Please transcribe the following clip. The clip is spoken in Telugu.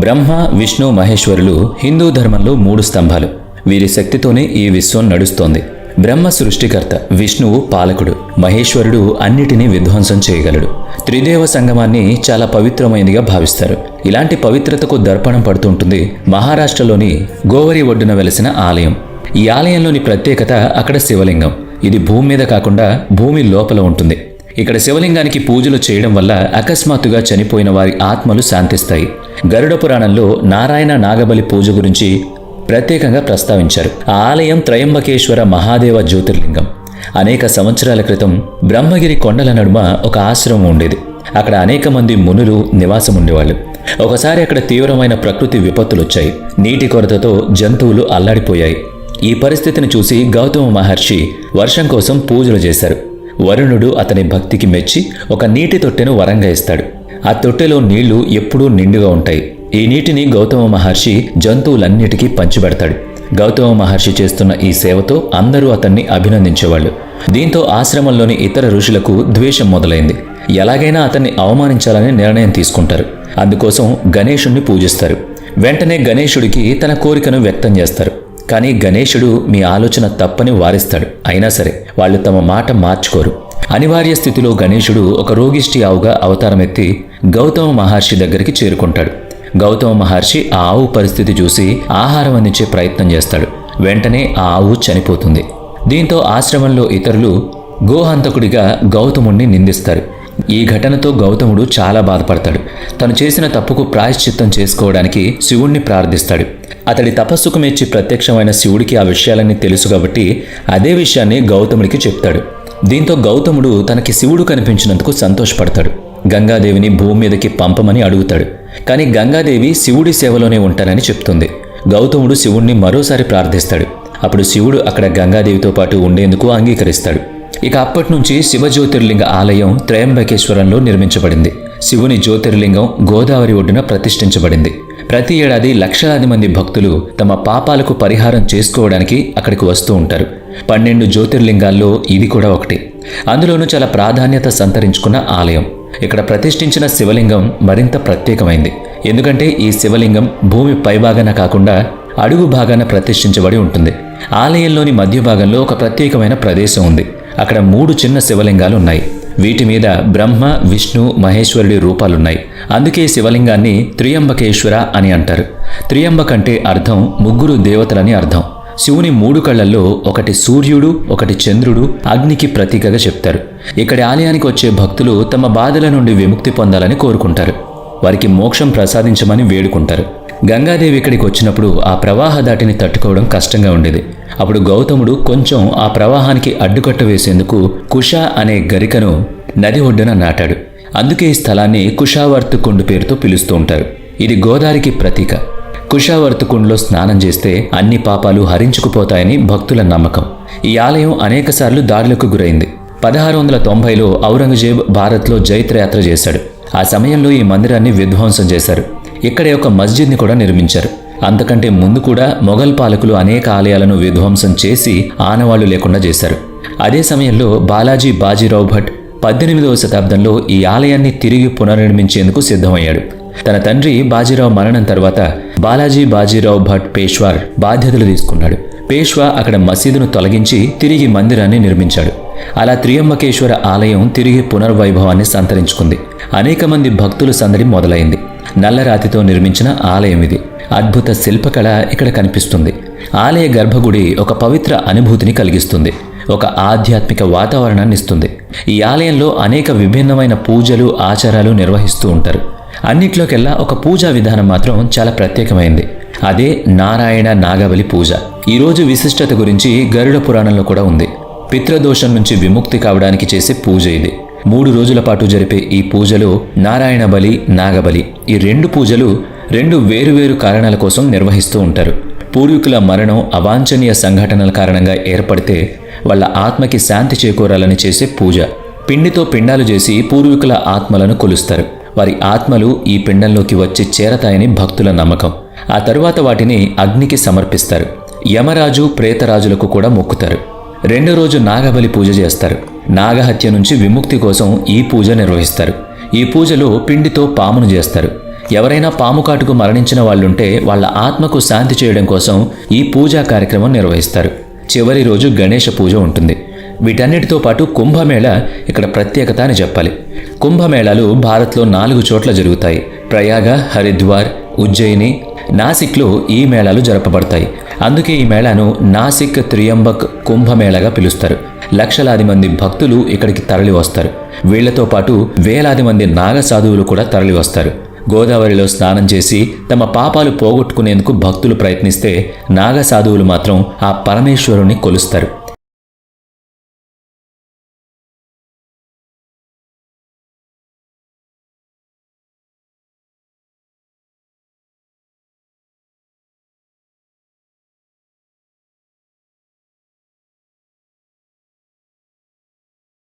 బ్రహ్మ విష్ణు మహేశ్వరులు హిందూ ధర్మంలో మూడు స్తంభాలు. వీరి శక్తితోనే ఈ విశ్వం నడుస్తోంది. బ్రహ్మ సృష్టికర్త విష్ణువు పాలకుడు మహేశ్వరుడు అన్నిటినీ విధ్వంసం చేయగలడు. త్రిదేవ సంగమాన్ని చాలా పవిత్రమైనదిగా భావిస్తారు. ఇలాంటి పవిత్రతకు దర్పణం పడుతుంటుంది మహారాష్ట్రలోని గోవరి ఒడ్డున వెలసిన ఆలయం. ఈ ఆలయంలోని ప్రత్యేకత అక్కడ శివలింగం. ఇది భూమి మీద కాకుండా భూమి లోపల ఉంటుంది. ఇక్కడ శివలింగానికి పూజలు చేయడం వల్ల అకస్మాత్తుగా చనిపోయిన వారి ఆత్మలు శాంతిస్తాయి. గరుడ పురాణంలో నారాయణ నాగబలి పూజ గురించి ప్రత్యేకంగా ప్రస్తావించారు. ఆ ఆలయం త్రయంబకేశ్వర మహాదేవ జ్యోతిర్లింగం. అనేక సంవత్సరాల క్రితం బ్రహ్మగిరి కొండల నడుమ ఒక ఆశ్రమం ఉండేది. అక్కడ అనేక మంది మునులు నివాసం ఉండేవాళ్ళు. ఒకసారి అక్కడ తీవ్రమైన ప్రకృతి విపత్తులు వచ్చాయి. నీటి కొరతతో జంతువులు అల్లాడిపోయాయి. ఈ పరిస్థితిని చూసి గౌతమ మహర్షి వర్షం కోసం పూజలు చేశారు. వరుణుడు అతని భక్తికి మెచ్చి ఒక నీటి తొట్టెను వరంగా ఇస్తాడు. ఆ తొట్టెలో నీళ్ళు ఎప్పుడూ నిండుగా ఉంటాయి. ఈ నీటిని గౌతమ మహర్షి జంతువులన్నిటికీ పంచిపెడతాడు. గౌతమ మహర్షి చేస్తున్న ఈ సేవతో అందరూ అతన్ని అభినందించేవాళ్ళు. దీంతో ఆశ్రమంలోని ఇతర ఋషులకు ద్వేషం మొదలైంది. ఎలాగైనా అతన్ని అవమానించాలని నిర్ణయం తీసుకుంటారు. అందుకోసం గణేషుణ్ణి పూజిస్తారు. వెంటనే గణేశుడికి తన కోరికను వ్యక్తం చేస్తారు. కానీ గణేశుడు మీ ఆలోచన తప్పని వారిస్తాడు. అయినా సరే వాళ్ళు తమ మాట మార్చుకోరు. అనివార్య స్థితిలో గణేశుడు ఒక రోగిష్టి ఆవుగా అవతారమెత్తి గౌతమ మహర్షి దగ్గరికి చేరుకుంటాడు. గౌతమ మహర్షి ఆ ఆవు పరిస్థితి చూసి ఆహారం అందించే ప్రయత్నం చేస్తాడు. వెంటనే ఆ ఆవు చనిపోతుంది. దీంతో ఆశ్రమంలో ఇతరులు గోహంతకుడిగా గౌతముణ్ణి నిందిస్తారు. ఈ ఘటనతో గౌతముడు చాలా బాధపడతాడు. తను చేసిన తప్పుకు ప్రాయశ్చిత్తం చేసుకోవడానికి శివుణ్ణి ప్రార్థిస్తాడు. అతడి తపస్సుకు మెచ్చి ప్రత్యక్షమైన శివుడికి ఆ విషయాలన్నీ తెలుసు కాబట్టి అదే విషయాన్ని గౌతముడికి చెప్తాడు. దీంతో గౌతముడు తనకి శివుడు కనిపించినందుకు సంతోషపడతాడు. గంగాదేవిని భూమి మీదకి పంపమని అడుగుతాడు. కానీ గంగాదేవి శివుడి సేవలోనే ఉంటానని చెప్తుంది. గౌతముడు శివుణ్ణి మరోసారి ప్రార్థిస్తాడు. అప్పుడు శివుడు అక్కడ గంగాదేవితో పాటు ఉండేందుకు అంగీకరిస్తాడు. ఇక అప్పటి నుంచి శివ జ్యోతిర్లింగ ఆలయం త్రయంబకేశ్వరంలో నిర్మించబడింది. శివుని జ్యోతిర్లింగం గోదావరి ఒడ్డున ప్రతిష్ఠించబడింది. ప్రతి ఏడాది లక్షలాది మంది భక్తులు తమ పాపాలకు పరిహారం చేసుకోవడానికి అక్కడికి వస్తూ ఉంటారు. పన్నెండు జ్యోతిర్లింగాల్లో ఇది కూడా ఒకటి. అందులోనూ చాలా ప్రాధాన్యత సంతరించుకున్న ఆలయం. ఇక్కడ ప్రతిష్ఠించిన శివలింగం మరింత ప్రత్యేకమైంది. ఎందుకంటే ఈ శివలింగం భూమి పైభాగాన కాకుండా అడుగు భాగాన ప్రతిష్ఠించబడి ఉంటుంది. ఆలయంలోని మధ్య భాగంలో ఒక ప్రత్యేకమైన ప్రదేశం ఉంది. అక్కడ మూడు చిన్న శివలింగాలు ఉన్నాయి వీటి మీద బ్రహ్మ విష్ణు మహేశ్వరుడి రూపాలున్నాయి. అందుకే ఈ శివలింగాన్ని త్రియంబకేశ్వర అని అంటారు. త్రియంబక్ అంటే అర్థం ముగ్గురు దేవతలని అర్థం. శివుని మూడు కళ్ళల్లో ఒకటి సూర్యుడు ఒకటి చంద్రుడు అగ్నికి ప్రతీకగా చెప్తారు. ఇక్కడి ఆలయానికి వచ్చే భక్తులు తమ బాధల నుండి విముక్తి పొందాలని కోరుకుంటారు. వారికి మోక్షం ప్రసాదించమని వేడుకుంటారు. గంగాదేవి ఇక్కడికి వచ్చినప్పుడు ఆ ప్రవాహ దాటిని తట్టుకోవడం కష్టంగా ఉండేది. అప్పుడు గౌతముడు కొంచెం ఆ ప్రవాహానికి అడ్డుకట్ట వేసేందుకు కుష అనే గరికను నది ఒడ్డున నాటాడు. అందుకే ఈ స్థలాన్ని కుషావర్తు కుండు పేరుతో పిలుస్తూ ఉంటారు. ఇది గోదావరికి ప్రతీక. కుషావర్తుకుండంలో స్నానం చేస్తే అన్ని పాపాలు హరించుకుపోతాయని భక్తుల నమ్మకం. ఈ ఆలయం అనేకసార్లు దాడులకు గురైంది. పదహారు వందల తొంభైలో ఔరంగజేబ్ భారత్లో జైత్రయాత్ర చేశాడు. ఆ సమయంలో ఈ మందిరాన్ని విధ్వంసం చేశారు. ఇక్కడే ఒక మస్జిద్ని కూడా నిర్మించారు. అంతకంటే ముందు కూడా మొఘల్ పాలకులు అనేక ఆలయాలను విధ్వంసం చేసి ఆనవాళ్ళు లేకుండా చేశారు. అదే సమయంలో బాలాజీ బాజీరావు భట్ పద్దెనిమిదవ శతాబ్దంలో ఈ ఆలయాన్ని తిరిగి పునర్నిర్మించేందుకు సిద్ధమయ్యాడు. తన తండ్రి బాజీరావు మరణం తర్వాత బాలాజీ బాజీరావు భట్ పేష్వార్ బాధ్యతలు తీసుకున్నాడు. పేష్వా అక్కడ మసీదును తొలగించి తిరిగి మందిరాన్ని నిర్మించాడు. అలా త్రియంబకేశ్వర ఆలయం తిరిగి పునర్వైభవాన్ని సంతరించుకుంది. అనేక మంది భక్తుల సందడి మొదలైంది. నల్లరాతితో నిర్మించిన ఆలయం ఇది. అద్భుత శిల్పకళ ఇక్కడ కనిపిస్తుంది. ఆలయ గర్భగుడి ఒక పవిత్ర అనుభూతిని కలిగిస్తుంది. ఒక ఆధ్యాత్మిక వాతావరణాన్ని ఇస్తుంది. ఈ ఆలయంలో అనేక విభిన్నమైన పూజలు ఆచారాలు నిర్వహిస్తూ ఉంటారు. అన్నిట్లోకెల్లా ఒక పూజా విధానం మాత్రం చాలా ప్రత్యేకమైంది. అదే నారాయణ నాగబలి పూజ. ఈరోజు విశిష్టత గురించి గరుడ పురాణంలో కూడా ఉంది. పిత్రదోషం నుంచి విముక్తి కావడానికి చేసే పూజ ఇది. మూడు రోజుల పాటు జరిపే ఈ పూజలో నారాయణ బలి నాగబలి ఈ రెండు పూజలు రెండు వేరువేరు కారణాల కోసం నిర్వహిస్తూ ఉంటారు. పూర్వీకుల మరణం అవాంఛనీయ సంఘటనల కారణంగా ఏర్పడితే వాళ్ళ ఆత్మకి శాంతి చేకూరాలని చేసే పూజ. పిండితో పిండాలు చేసి పూర్వీకుల ఆత్మలను కొలుస్తారు. వారి ఆత్మలు ఈ పిండంలోకి వచ్చి చేరతాయని భక్తుల నమ్మకం. ఆ తరువాత వాటిని అగ్నికి సమర్పిస్తారు. యమరాజు ప్రేతరాజులకు కూడా మొక్కుతారు. రెండో రోజు నాగబలి పూజ చేస్తారు. నాగహత్య నుంచి విముక్తి కోసం ఈ పూజ నిర్వహిస్తారు. ఈ పూజలో పిండితో పామును చేస్తారు. ఎవరైనా పాము కాటుకు మరణించిన వాళ్ళుంటే వాళ్ళ ఆత్మకు శాంతి చేయడం కోసం ఈ పూజా కార్యక్రమం నిర్వహిస్తారు. చివరి రోజు గణేష పూజ ఉంటుంది. వీటన్నిటితో పాటు కుంభమేళ ఇక్కడ ప్రత్యేకత అని చెప్పాలి. కుంభమేళాలు భారత్లో నాలుగు చోట్ల జరుగుతాయి. ప్రయాగ హరిద్వార్ ఉజ్జయిని నాసిక్లో ఈ మేళాలు జరపబడతాయి. అందుకే ఈ మేళాను నాసిక్ త్రియంబక్ కుంభమేళగా పిలుస్తారు. లక్షలాది మంది భక్తులు ఇక్కడికి తరలి వస్తారు. వీళ్ళతో పాటు వేలాది మంది నాగసాధువులు కూడా తరలి వస్తారు. గోదావరిలో స్నానం చేసి తమ పాపాలు పోగొట్టుకునేందుకు భక్తులు ప్రయత్నిస్తే నాగ సాధువులు మాత్రం ఆ పరమేశ్వరుణ్ణి కొలుస్తారు.